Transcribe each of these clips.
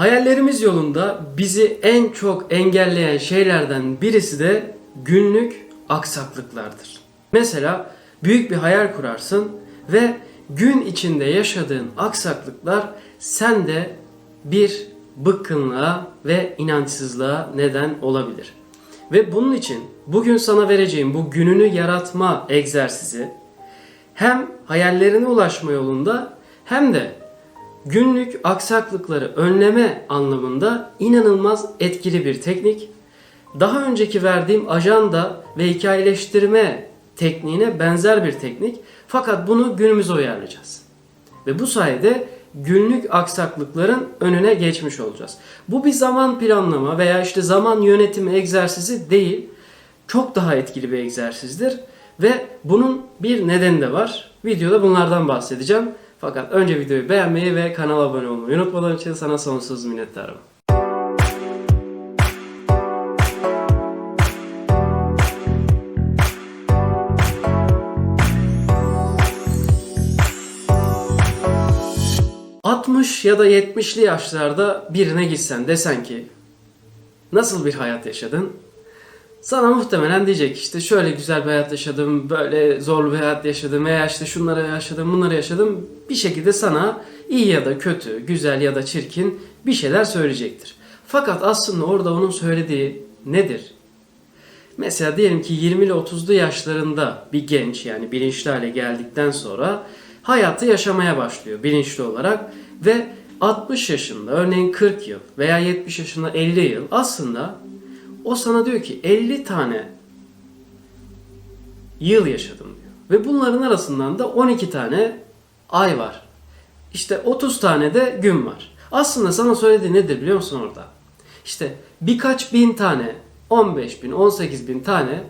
Hayallerimiz yolunda bizi en çok engelleyen şeylerden birisi de günlük aksaklıklardır. Mesela büyük bir hayal kurarsın ve gün içinde yaşadığın aksaklıklar sende bir bıkkınlığa ve inançsızlığa neden olabilir. Ve bunun için bugün sana vereceğim bu gününü yaratma egzersizi hem hayallerine ulaşma yolunda hem de günlük aksaklıkları önleme anlamında inanılmaz etkili bir teknik. Daha önceki verdiğim ajanda ve hikayeleştirme tekniğine benzer bir teknik. Fakat bunu günümüze uyarlayacağız. Ve bu sayede günlük aksaklıkların önüne geçmiş olacağız. Bu bir zaman planlama veya işte zaman yönetimi egzersizi değil. Çok daha etkili bir egzersizdir. Ve bunun bir nedeni de var. Videoda bunlardan bahsedeceğim. Fakat önce videoyu beğenmeyi ve kanala abone olmayı unutmadan için sana sonsuz minnettarım. ...60 ya da 70'li yaşlarda birine gitsen desen ki... ...nasıl bir hayat yaşadın? Sana muhtemelen diyecek işte şöyle güzel bir hayat yaşadım, böyle zorlu bir hayat yaşadım veya işte şunları yaşadım, bunları yaşadım. Bir şekilde sana iyi ya da kötü, güzel ya da çirkin bir şeyler söyleyecektir. Fakat aslında orada onun söylediği nedir? Mesela diyelim ki 20 ile 30'lu yaşlarında bir genç yani bilinçli hale geldikten sonra hayatı yaşamaya başlıyor bilinçli olarak ve 60 yaşında örneğin 40 yıl veya 70 yaşında 50 yıl aslında o sana diyor ki 50 tane yıl yaşadım diyor. Ve bunların arasından da 12 tane ay var. İşte 30 tane de gün var. Aslında sana söylediği nedir biliyor musun orada? İşte birkaç bin tane, 15 bin, 18 bin tane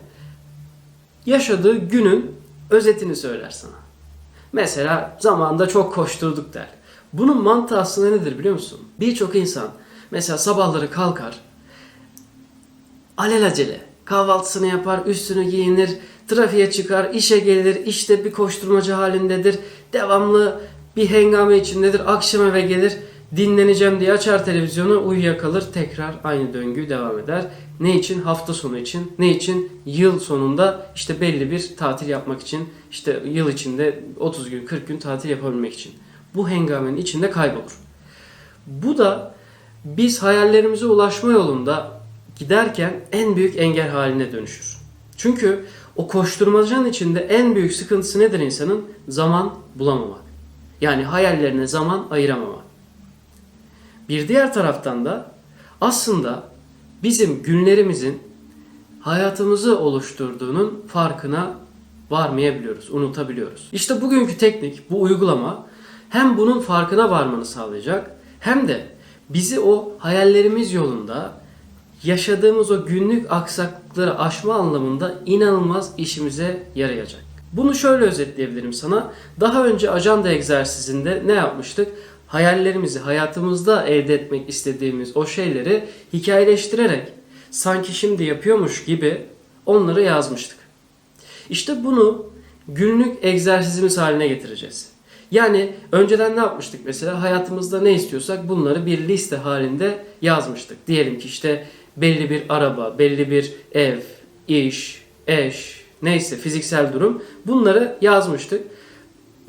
yaşadığı günün özetini söyler sana. Mesela zamanında çok koşturduk der. Bunun mantığı aslında nedir biliyor musun? Birçok insan mesela sabahları kalkar, alelacele kahvaltısını yapar, üstünü giyinir, trafiğe çıkar, işe gelir, işte bir koşturmacı halindedir, devamlı bir hengame içindedir, akşam eve gelir, dinleneceğim diye açar televizyonu, uyuyakalır, tekrar aynı döngü devam eder. Ne için? Hafta sonu için. Ne için? Yıl sonunda işte belli bir tatil yapmak için, işte yıl içinde 30 gün, 40 gün tatil yapabilmek için. Bu hengamenin içinde kaybolur. Bu da biz hayallerimize ulaşma yolunda giderken en büyük engel haline dönüşür. Çünkü o koşturmacanın içinde en büyük sıkıntısı nedir insanın? Zaman bulamamak. Yani hayallerine zaman ayıramamak. Bir diğer taraftan da aslında bizim günlerimizin hayatımızı oluşturduğunun farkına varmayabiliyoruz, unutabiliyoruz. İşte bugünkü teknik, bu uygulama hem bunun farkına varmanı sağlayacak hem de bizi o hayallerimiz yolunda yaşadığımız o günlük aksaklıkları aşma anlamında inanılmaz işimize yarayacak. Bunu şöyle özetleyebilirim sana. Daha önce ajanda egzersizinde ne yapmıştık? Hayallerimizi hayatımızda elde etmek istediğimiz o şeyleri hikayeleştirerek sanki şimdi yapıyormuş gibi onları yazmıştık. İşte bunu günlük egzersizimiz haline getireceğiz. Yani önceden ne yapmıştık mesela hayatımızda ne istiyorsak bunları bir liste halinde yazmıştık. Diyelim ki işte belli bir araba, belli bir ev, iş, eş, neyse fiziksel durum bunları yazmıştık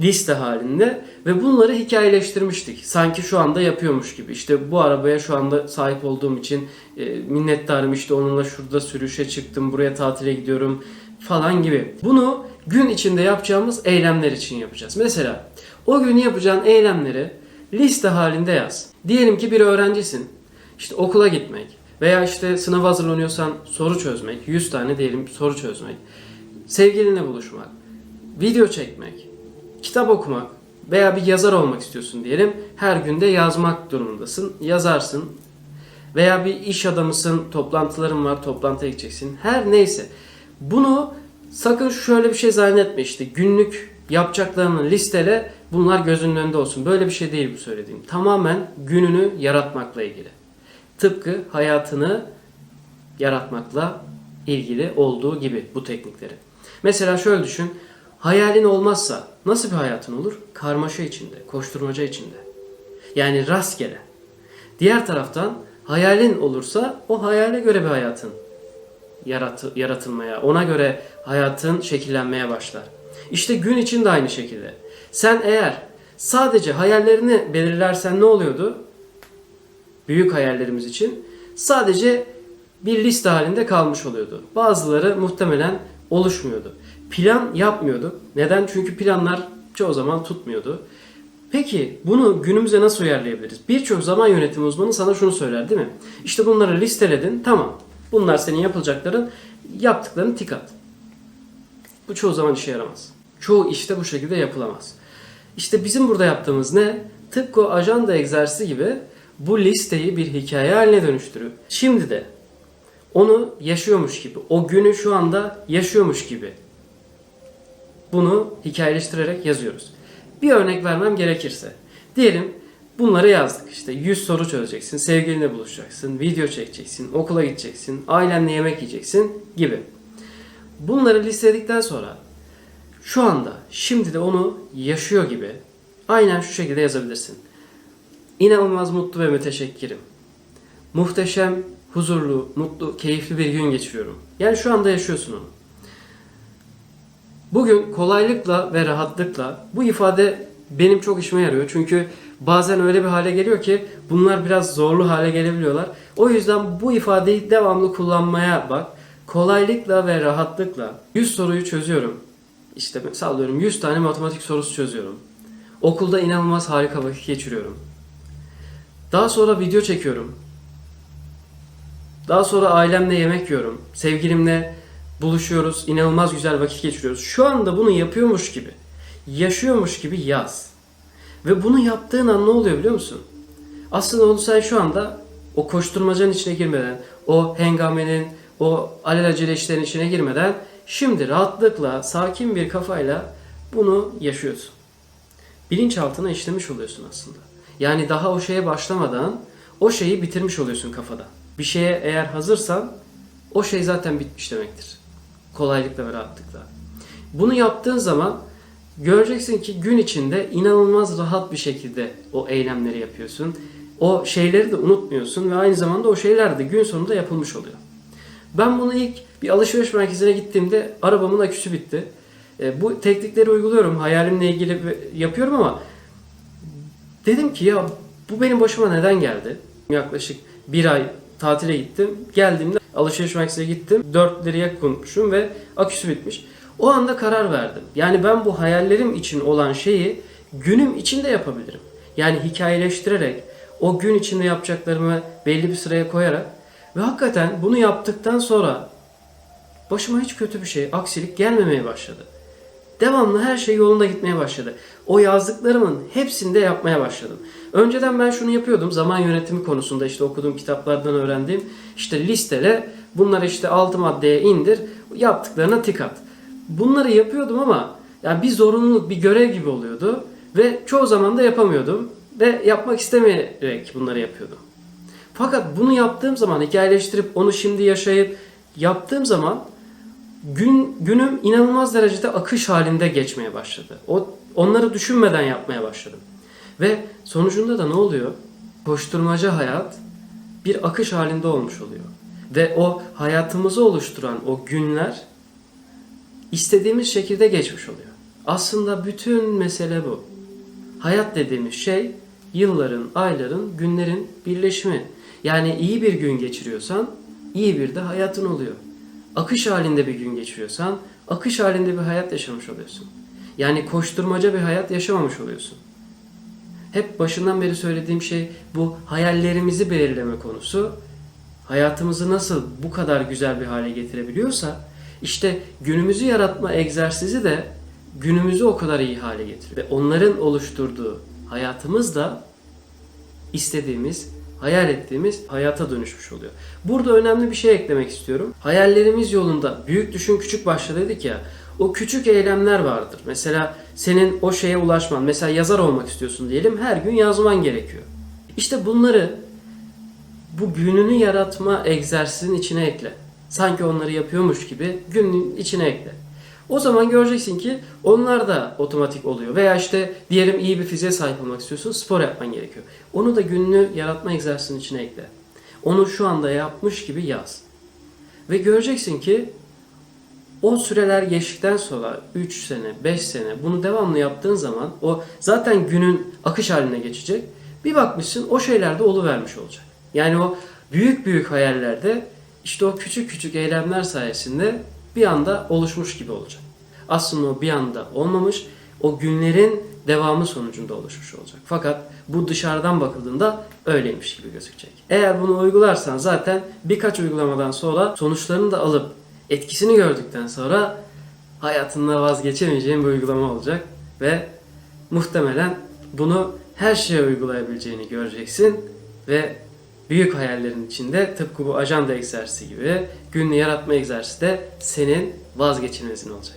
liste halinde ve bunları hikayeleştirmiştik. Sanki şu anda yapıyormuş gibi. İşte bu arabaya şu anda sahip olduğum için e, minnettarım. İşte onunla şurada sürüşe çıktım, buraya tatile gidiyorum falan gibi. Bunu gün içinde yapacağımız eylemler için yapacağız. Mesela o gün yapacağın eylemleri liste halinde yaz. Diyelim ki bir öğrencisin. İşte okula gitmek veya işte sınava hazırlanıyorsan soru çözmek, 100 tane diyelim soru çözmek, sevgilinle buluşmak, video çekmek, kitap okumak veya bir yazar olmak istiyorsun diyelim. Her günde yazmak durumundasın. Yazarsın. Veya bir iş adamısın, toplantıların var, toplantıya gideceksin. Her neyse. Bunu sakın şöyle bir şey zannetme işte. Günlük yapacaklarını listele bunlar gözünün önünde olsun. Böyle bir şey değil bu söylediğim. Tamamen gününü yaratmakla ilgili. Tıpkı hayatını yaratmakla ilgili olduğu gibi bu teknikleri. Mesela şöyle düşün. Hayalin olmazsa nasıl bir hayatın olur? Karmaşa içinde, koşturmaca içinde. Yani rastgele. Diğer taraftan hayalin olursa o hayale göre bir hayatın yaratı, yaratılmaya, ona göre hayatın şekillenmeye başlar. İşte gün için de aynı şekilde. Sen eğer sadece hayallerini belirlersen ne oluyordu? Büyük hayallerimiz için sadece bir liste halinde kalmış oluyordu. Bazıları muhtemelen oluşmuyordu. Plan yapmıyorduk. Neden? Çünkü planlar çoğu zaman tutmuyordu. Peki bunu günümüze nasıl uyarlayabiliriz? Birçok zaman yönetimi uzmanı sana şunu söyler değil mi? İşte bunları listeledin. Tamam. Bunlar senin yapılacakların. Yaptıklarını tik at. Bu çoğu zaman işe yaramaz. Çoğu işte bu şekilde yapılamaz. İşte bizim burada yaptığımız ne? Tıpkı ajanda egzersizi gibi bu listeyi bir hikaye haline dönüştürüp şimdi de onu yaşıyormuş gibi, o günü şu anda yaşıyormuş gibi bunu hikayeleştirerek yazıyoruz. Bir örnek vermem gerekirse. Diyelim bunları yazdık. İşte 100 soru çözeceksin, sevgilinle buluşacaksın, video çekeceksin, okula gideceksin, ailenle yemek yiyeceksin gibi. Bunları listeledikten sonra şu anda, şimdi de onu yaşıyor gibi aynen şu şekilde yazabilirsin. İnanılmaz mutlu ve müteşekkirim. Muhteşem, huzurlu, mutlu, keyifli bir gün geçiriyorum. Yani şu anda yaşıyorsun onu. Bugün kolaylıkla ve rahatlıkla bu ifade benim çok işime yarıyor. Çünkü bazen öyle bir hale geliyor ki bunlar biraz zorlu hale gelebiliyorlar. O yüzden bu ifadeyi devamlı kullanmaya bak. Kolaylıkla ve rahatlıkla 100 soruyu çözüyorum. İşte sallıyorum 100 tane matematik sorusu çözüyorum. Okulda inanılmaz harika vakit geçiriyorum. Daha sonra video çekiyorum. Daha sonra ailemle yemek yiyorum. Sevgilimle buluşuyoruz. inanılmaz güzel vakit geçiriyoruz. Şu anda bunu yapıyormuş gibi, yaşıyormuş gibi yaz. Ve bunu yaptığın an ne oluyor biliyor musun? Aslında onu sen şu anda o koşturmacanın içine girmeden, o hengamenin, o alelacele işlerin içine girmeden şimdi rahatlıkla, sakin bir kafayla bunu yaşıyorsun. Bilinçaltına işlemiş oluyorsun aslında. Yani daha o şeye başlamadan o şeyi bitirmiş oluyorsun kafada. Bir şeye eğer hazırsan o şey zaten bitmiş demektir. Kolaylıkla ve rahatlıkla. Bunu yaptığın zaman göreceksin ki gün içinde inanılmaz rahat bir şekilde o eylemleri yapıyorsun. O şeyleri de unutmuyorsun ve aynı zamanda o şeyler de gün sonunda yapılmış oluyor. Ben bunu ilk bir alışveriş merkezine gittiğimde arabamın aküsü bitti. E, bu teknikleri uyguluyorum. Hayalimle ilgili yapıyorum ama dedim ki ya bu benim başıma neden geldi? Yaklaşık bir ay tatile gittim. Geldiğimde alışveriş merkezine gittim. 4 liraya konmuşum ve aküsü bitmiş. O anda karar verdim. Yani ben bu hayallerim için olan şeyi günüm içinde yapabilirim. Yani hikayeleştirerek, o gün içinde yapacaklarımı belli bir sıraya koyarak ve hakikaten bunu yaptıktan sonra başıma hiç kötü bir şey, aksilik gelmemeye başladı. Devamlı her şey yolunda gitmeye başladı. O yazdıklarımın hepsini de yapmaya başladım. Önceden ben şunu yapıyordum zaman yönetimi konusunda işte okuduğum kitaplardan öğrendiğim işte listele bunları işte 6 maddeye indir yaptıklarına tik at. Bunları yapıyordum ama yani bir zorunluluk bir görev gibi oluyordu ve çoğu zaman da yapamıyordum ve yapmak istemeyerek bunları yapıyordum. Fakat bunu yaptığım zaman hikayeleştirip onu şimdi yaşayıp yaptığım zaman gün günüm inanılmaz derecede akış halinde geçmeye başladı. O onları düşünmeden yapmaya başladım. Ve sonucunda da ne oluyor? Koşturmaca hayat bir akış halinde olmuş oluyor. Ve o hayatımızı oluşturan o günler istediğimiz şekilde geçmiş oluyor. Aslında bütün mesele bu. Hayat dediğimiz şey yılların, ayların, günlerin birleşimi. Yani iyi bir gün geçiriyorsan iyi bir de hayatın oluyor. Akış halinde bir gün geçiriyorsan akış halinde bir hayat yaşamış oluyorsun. Yani koşturmaca bir hayat yaşamamış oluyorsun. Hep başından beri söylediğim şey bu hayallerimizi belirleme konusu. Hayatımızı nasıl bu kadar güzel bir hale getirebiliyorsa işte günümüzü yaratma egzersizi de günümüzü o kadar iyi hale getiriyor. Ve onların oluşturduğu hayatımız da istediğimiz, hayal ettiğimiz hayata dönüşmüş oluyor. Burada önemli bir şey eklemek istiyorum. Hayallerimiz yolunda büyük düşün küçük başla dedik ya. O küçük eylemler vardır. Mesela senin o şeye ulaşman, mesela yazar olmak istiyorsun diyelim. Her gün yazman gerekiyor. İşte bunları bu gününü yaratma egzersizinin içine ekle. Sanki onları yapıyormuş gibi günün içine ekle. O zaman göreceksin ki onlar da otomatik oluyor. Veya işte diyelim iyi bir fiziğe sahip olmak istiyorsun, spor yapman gerekiyor. Onu da günlüğü yaratma egzersizinin içine ekle. Onu şu anda yapmış gibi yaz. Ve göreceksin ki o süreler geçtikten sonra 3 sene, 5 sene bunu devamlı yaptığın zaman o zaten günün akış haline geçecek. Bir bakmışsın o şeyler de oluvermiş olacak. Yani o büyük büyük hayallerde işte o küçük küçük eylemler sayesinde bir anda oluşmuş gibi olacak. Aslında o bir anda olmamış, o günlerin devamı sonucunda oluşmuş olacak. Fakat bu dışarıdan bakıldığında öyleymiş gibi gözükecek. Eğer bunu uygularsan zaten birkaç uygulamadan sonra sonuçlarını da alıp etkisini gördükten sonra hayatında vazgeçemeyeceğin bir uygulama olacak ve muhtemelen bunu her şeye uygulayabileceğini göreceksin ve büyük hayallerin içinde tıpkı bu ajanda egzersizi gibi günlüğü yaratma egzersizi de senin vazgeçilmezin olacak.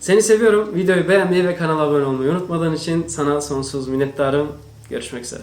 Seni seviyorum. Videoyu beğenmeyi ve kanala abone olmayı unutmadığın için sana sonsuz minnettarım. Görüşmek üzere.